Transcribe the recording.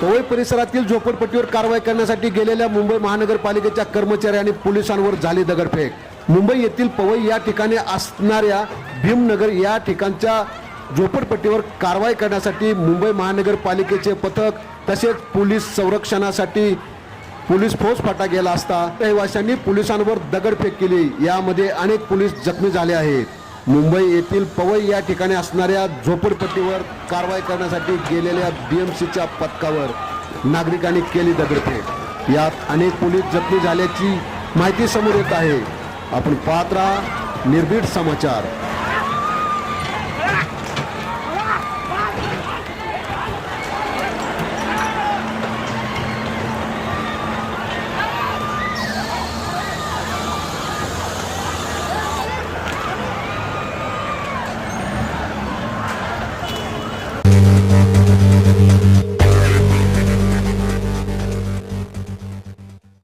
पवई परिसरातील झोपडपट्टीवर कारवाई करण्यासाठी गेलेल्या मुंबई महानगरपालिकेच्या कर्मचारी आणि पोलिसांवर झाली दगडफेक. मुंबई येथील पवई या ठिकाणी असणाऱ्या भीमनगर या ठिकाणच्या झोपडपट्टीवर कारवाई करण्यासाठी मुंबई महानगरपालिकेचे पथक तसेच पोलीस संरक्षणासाठी पोलीस फौजफाटा गेला असता. रहिवाशांनी पोलिसांवर दगडफेक केली. यामध्ये अनेक पोलीस जखमी झाले आहेत. मुंबई येथील पवई या ठिकाणी असणाऱ्या झोपडपट्टीवर कारवाई करण्यासाठी गेलेल्या बीएमसीच्या पथकावर नागरिकांनी केली दगडफेक. यात अनेक पोलीस जखमी झाल्याची माहिती समोर येत आहे. आपण पाहत राहा निर्भीड समाचार.